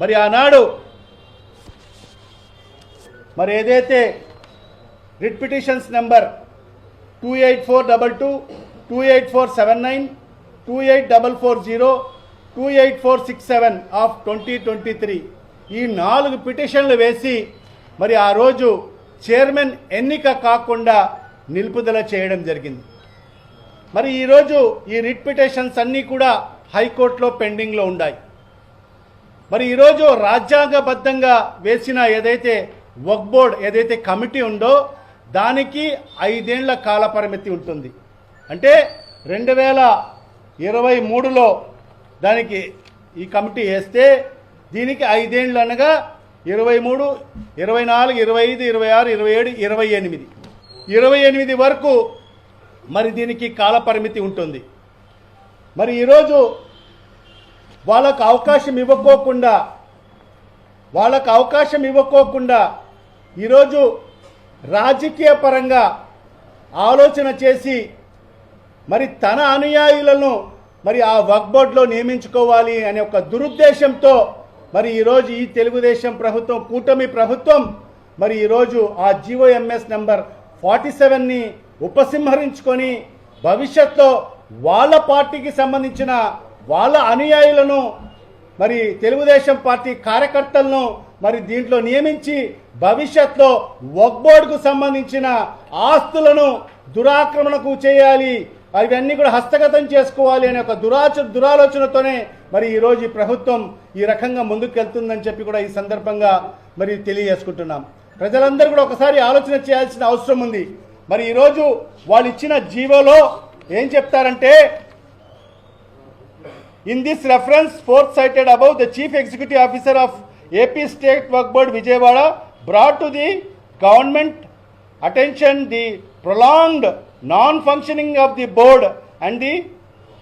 మరి ఆనాడు మరి ఏదైతే writ petitions number two eight four double two two eight four seven nine two eight double four zero two eight four six seven of twenty twenty three. ఈ నాలుగు పిటిషన్లు వేసి మరి ఆ రోజు చైర్మన్ ఎన్నిక కాకుండా నిలుపుదల చేయడం జరిగింది. మరి ఈరోజు ఈ రిట్ పిటిషన్స్ అన్నీ కూడా హైకోర్టులో పెండింగ్లో ఉన్నాయి మరి ఈరోజు రాజ్యాంగబద్ధంగా వేసిన ఏదైతే వక్ బోర్డ్ ఏదైతే కమిటీ ఉందో దానికి ఐదేండ్ల కాల పరిమితి ఉంటుంది. అంటే రెండు వేల ఇరవై మూడులో దానికి ఈ కమిటీ వేస్తే దీనికి ఐదేండ్లు అనగా ఇరవై మూడు ఇరవై నాలుగు ఇరవై ఐదు ఇరవై ఆరు ఇరవై ఏడు ఇరవై ఎనిమిది. ఇరవై ఎనిమిది వరకు మరి దీనికి కాలపరిమితి ఉంటుంది. మరి ఈరోజు వాళ్ళకు అవకాశం ఇవ్వకోకుండా వాళ్ళకు అవకాశం ఇవ్వకోకుండా ఈరోజు రాజకీయ పరంగా ఆలోచన చేసి మరి తన అనుయాయులను మరి ఆ వక్ బోర్డులో నియమించుకోవాలి అనే ఒక దురుద్దేశంతో మరి ఈరోజు ఈ తెలుగుదేశం ప్రభుత్వం కూటమి ప్రభుత్వం మరి ఈరోజు ఆ జీవోఎంఎస్ నెంబర్ ఫార్టీ సెవెన్ని ఉపసంహరించుకొని భవిష్యత్తులో వాళ్ళ పార్టీకి సంబంధించిన వాళ్ళ అనుయాయులను మరి తెలుగుదేశం పార్టీ కార్యకర్తలను మరి దీంట్లో నియమించి భవిష్యత్తులో వక్బోర్డుకు సంబంధించిన ఆస్తులను దురాక్రమణకు చేయాలి. అవన్నీ కూడా హస్తగతం చేసుకోవాలి అనే ఒక దురాచ దురాలోచనతోనే మరి ఈరోజు ఈ ప్రభుత్వం ఈ రకంగా ముందుకెళ్తుందని చెప్పి కూడా ఈ సందర్భంగా మరి తెలియజేసుకుంటున్నాం. ప్రజలందరూ కూడా ఒకసారి ఆలోచన చేయాల్సిన అవసరం ఉంది. మరి ఈరోజు వాళ్ళు ఇచ్చిన జీవోలో ఏం చెప్తారంటే In this reference, fourth cited above, the Chief Executive Officer of AP State Work Board Vijayawada brought to the government attention the prolonged non-functioning of the board and the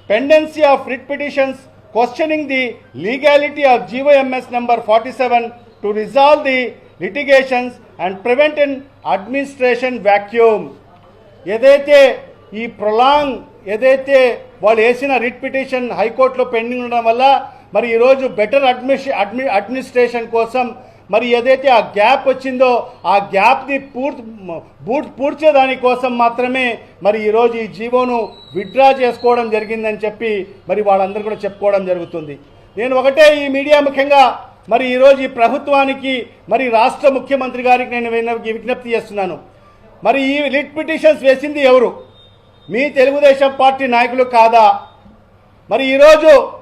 pendency of writ petitions questioning the legality of GOMS number 47 to resolve the litigations and prevent an administration vacuum. ఏదైతే ఈ prolong ఏదైతే వాళ్ళు వేసిన writ petition హైకోర్టులో pending ఉండడం వల్ల మరి ఈరోజు బెటర్ అడ్మిష అడ్మి అడ్మినిస్ట్రేషన్ కోసం మరి ఏదైతే ఆ గ్యాప్ వచ్చిందో ఆ గ్యాప్ని పూర్తి బూట్ పూడ్చేదాని కోసం మాత్రమే మరి ఈరోజు ఈ జీవోను విత్డ్రా చేసుకోవడం జరిగిందని చెప్పి మరి వాళ్ళందరూ కూడా చెప్పుకోవడం జరుగుతుంది. నేను ఒకటే ఈ మీడియా ముఖ్యంగా మరి ఈరోజు ఈ ప్రభుత్వానికి మరి రాష్ట్ర ముఖ్యమంత్రి గారికి నేను విజ్ఞప్తి చేస్తున్నాను. మరి ఈ రిట్ పిటిషన్స్ వేసింది ఎవరు? మీ తెలుగుదేశం పార్టీ నాయకులు కాదా? మరి ఈరోజు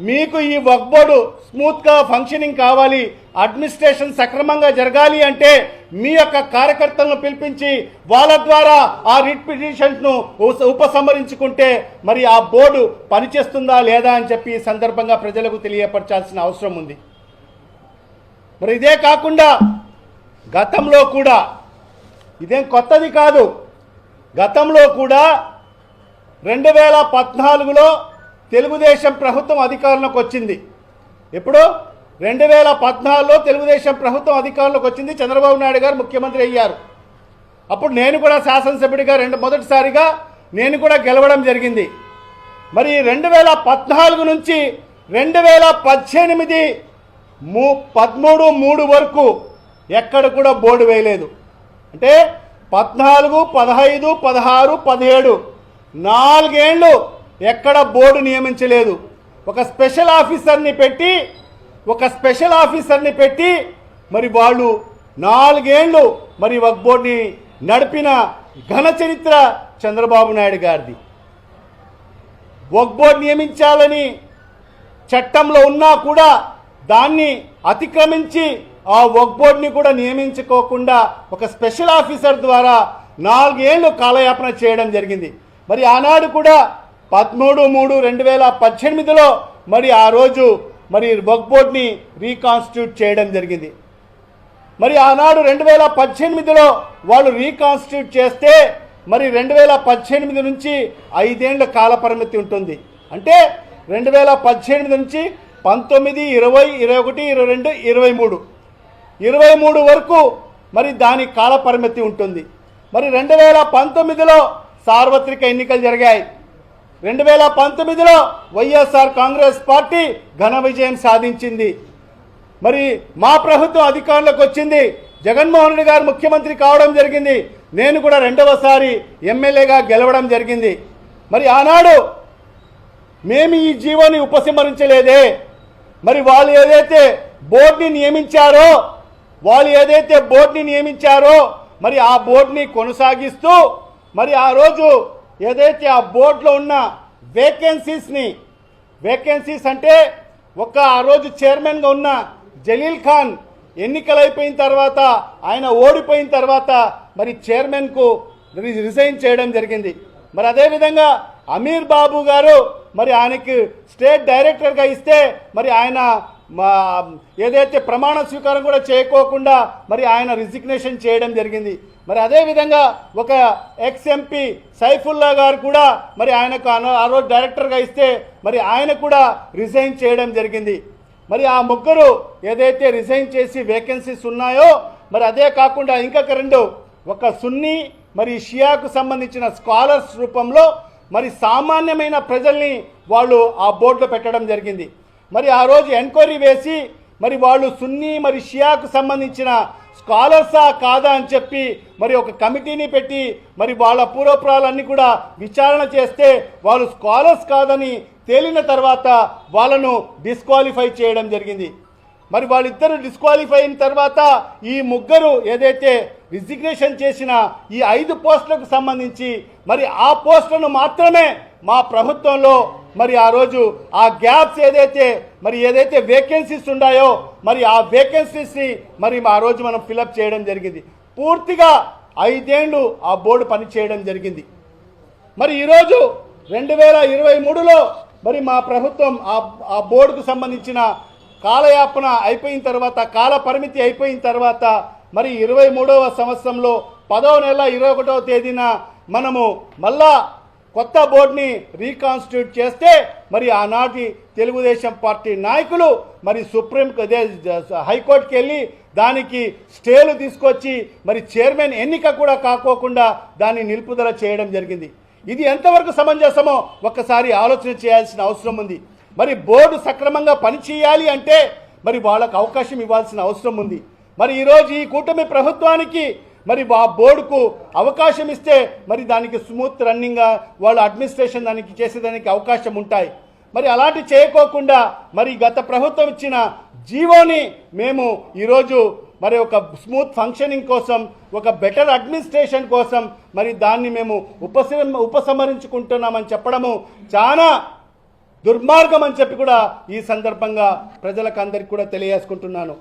మీకు ఈ వక్బోర్డు స్మూత్గా ఫంక్షనింగ్ కావాలి అడ్మినిస్ట్రేషన్ సక్రమంగా జరగాలి అంటే మీ యొక్క కార్యకర్తలను పిలిపించి వాళ్ళ ద్వారా ఆ రిట్ పిటిషన్స్ను ఉప- ఉపసంహరించుకుంటే మరి ఆ బోర్డు పనిచేస్తుందా లేదా అని చెప్పి ఈ సందర్భంగా ప్రజలకు తెలియపరచాల్సిన అవసరం ఉంది. మరి ఇదే కాకుండా గతంలో కూడా ఇదేం కొత్తది కాదు. గతంలో కూడా రెండు వేల పద్నాలుగులో తెలుగుదేశం ప్రభుత్వం అధికారంలోకి వచ్చింది. ఎప్పుడు? రెండు వేల పద్నాలుగులో తెలుగుదేశం ప్రభుత్వం అధికారంలోకి వచ్చింది. చంద్రబాబు నాయుడు గారు ముఖ్యమంత్రి అయ్యారు. అప్పుడు నేను కూడా శాసనసభ్యుడిగా రెండు మొదటిసారిగా నేను కూడా గెలవడం జరిగింది. మరి రెండు వేల పద్నాలుగు నుంచి రెండు వేల పద్దెనిమిది మూ పదమూడు మూడు వరకు ఎక్కడ కూడా బోర్డు వేయలేదు. అంటే పద్నాలుగు పదహైదు పదహారు పదిహేడు. నాలుగేళ్ళు ఎక్కడ బోర్డు నియమించలేదు. ఒక స్పెషల్ ఆఫీసర్ని పెట్టి ఒక స్పెషల్ ఆఫీసర్ని పెట్టి మరి వాళ్ళు నాలుగేళ్ళు మరి ఒక బోర్డుని నడిపిన ఘన చరిత్ర చంద్రబాబు నాయుడు గారిది. వక్ బోర్డు నియమించాలని చట్టంలో ఉన్నా కూడా దాన్ని అతిక్రమించి ఆ వర్క్ బోర్డ్ని కూడా నియమించుకోకుండా ఒక స్పెషల్ ఆఫీసర్ ద్వారా నాలుగేళ్ళు కాలయాపన చేయడం జరిగింది. మరి ఆనాడు కూడా పదమూడు మూడు రెండు వేల పద్దెనిమిదిలో మరి ఆ రోజు మరి వర్క్ బోర్డ్ని రీకాన్స్టిట్యూట్ చేయడం జరిగింది. మరి ఆనాడు రెండు వేల పద్దెనిమిదిలో వాళ్ళు రీకాన్స్టిట్యూట్ చేస్తే మరి రెండు వేల పద్దెనిమిది నుంచి ఐదేండ్ల కాలపరిమితి ఉంటుంది. అంటే రెండు వేల పద్దెనిమిది నుంచి పంతొమ్మిది ఇరవై ఇరవై ఒకటి ఇరవై రెండు ఇరవై మూడు. ఇరవై మూడు వరకు మరి దాని కాల పరిమితి ఉంటుంది. మరి రెండు వేల పంతొమ్మిదిలో సార్వత్రిక ఎన్నికలు జరిగాయి. రెండు వేల పంతొమ్మిదిలో వైఎస్ఆర్ కాంగ్రెస్ పార్టీ ఘన విజయం సాధించింది. మరి మా ప్రభుత్వం అధికారంలోకి వచ్చింది. జగన్మోహన్ రెడ్డి గారు ముఖ్యమంత్రి కావడం జరిగింది. నేను కూడా రెండవసారి ఎమ్మెల్యేగా గెలవడం జరిగింది. మరి ఆనాడు మేము ఈ జీవోని ఉపసంహరించలేదే. మరి వాళ్ళు ఏదైతే బోర్డుని నియమించారో వాళ్ళు ఏదైతే బోర్డుని నియమించారో మరి ఆ బోర్డుని కొనసాగిస్తూ మరి ఆ రోజు ఏదైతే ఆ బోర్డులో ఉన్న వేకెన్సీస్ని వేకెన్సీస్ అంటే ఒక ఆ రోజు చైర్మన్గా ఉన్న జలీల్ ఖాన్ ఎన్నికలైపోయిన తర్వాత ఆయన ఓడిపోయిన తర్వాత మరి చైర్మన్కు రిజైన్ చేయడం జరిగింది. మరి అదేవిధంగా అమీర్ బాబు గారు మరి ఆయనకి స్టేట్ డైరెక్టర్గా ఇస్తే మరి ఆయన మా ఏదైతే ప్రమాణ స్వీకారం కూడా చేయకోకుండా మరి ఆయన రిజిగ్నేషన్ చేయడం జరిగింది. మరి అదేవిధంగా ఒక ఎక్స్ ఎంపీ సైఫుల్లా గారు కూడా మరి ఆయనకు అన- ఆ రోజు డైరెక్టర్గా ఇస్తే మరి ఆయన కూడా రిజైన్ చేయడం జరిగింది. మరి ఆ ముగ్గురు ఏదైతే రిజైన్ చేసి వేకెన్సీస్ ఉన్నాయో మరి అదే కాకుండా ఇంకొక రెండు ఒక సున్నీ మరి షియాకు సంబంధించిన స్కాలర్స్ రూపంలో మరి సామాన్యమైన ప్రజల్ని వాళ్ళు ఆ బోర్డులో పెట్టడం జరిగింది. మరి ఆ రోజు ఎంక్వైరీ వేసి మరి వాళ్ళు సున్నీ మరి షియాకు సంబంధించిన స్కాలర్సా కాదా అని చెప్పి మరి ఒక కమిటీని పెట్టి మరి వాళ్ళ పూర్వపురాలన్నీ కూడా విచారణ చేస్తే వాళ్ళు స్కాలర్స్ కాదని తేలిన తర్వాత వాళ్ళను డిస్క్వాలిఫై చేయడం జరిగింది. మరి వాళ్ళిద్దరు డిస్క్వాలిఫై అయిన తర్వాత ఈ ముగ్గురు ఏదైతే రిజిగ్నేషన్ చేసిన ఈ ఐదు పోస్టులకు సంబంధించి మరి ఆ పోస్టులను మాత్రమే మా ప్రభుత్వంలో మరి ఆ రోజు ఆ గ్యాప్స్ ఏదైతే మరి ఏదైతే వేకెన్సీస్ ఉన్నాయో మరి ఆ వేకెన్సీస్ని మరి ఆ రోజు మనం ఫిలప్ చేయడం జరిగింది. పూర్తిగా ఐదేండ్లు ఆ బోర్డు పని చేయడం జరిగింది. మరి ఈరోజు రెండు వేల ఇరవై మూడులో మరి మా ప్రభుత్వం ఆ ఆ బోర్డుకు సంబంధించిన కాలయాపన అయిపోయిన తర్వాత కాల పరిమితి అయిపోయిన తర్వాత మరి ఇరవై మూడవ సంవత్సరంలో పదవ నెల ఇరవై ఒకటవ తేదీన మనము మళ్ళా కొత్త బోర్డుని రీకాన్స్టిట్యూట్ చేస్తే మరి ఆనాటి తెలుగుదేశం పార్టీ నాయకులు మరి సుప్రీం అదే హైకోర్టుకి వెళ్ళి దానికి స్టేలు తీసుకొచ్చి మరి చైర్మన్ ఎన్నిక కూడా కాకోకుండా దాన్ని నిలుపుదల చేయడం జరిగింది. ఇది ఎంతవరకు సమంజసమో ఒక్కసారి ఆలోచన చేయాల్సిన అవసరం ఉంది. మరి బోర్డు సక్రమంగా పనిచేయాలి అంటే మరి వాళ్ళకు అవకాశం ఇవ్వాల్సిన అవసరం ఉంది. మరి ఈరోజు ఈ కూటమి ప్రభుత్వానికి మరి ఆ బోర్డుకు అవకాశం ఇస్తే మరి దానికి స్మూత్ రన్నింగ్గా వాళ్ళ అడ్మినిస్ట్రేషన్ దానికి చేసేదానికి అవకాశం ఉంటాయి. మరి అలాంటి చేయకోకుండా మరి గత ప్రభుత్వం ఇచ్చిన జీవోని మేము ఈరోజు మరి ఒక స్మూత్ ఫంక్షనింగ్ కోసం ఒక బెటర్ అడ్మినిస్ట్రేషన్ కోసం మరి దాన్ని మేము ఉపసమ ఉపసంహరించుకుంటున్నామని చెప్పడము చాలా దుర్మార్గం అని చెప్పి కూడా ఈ సందర్భంగా ప్రజలకు అందరికీ కూడా తెలియజేసుకుంటున్నాను.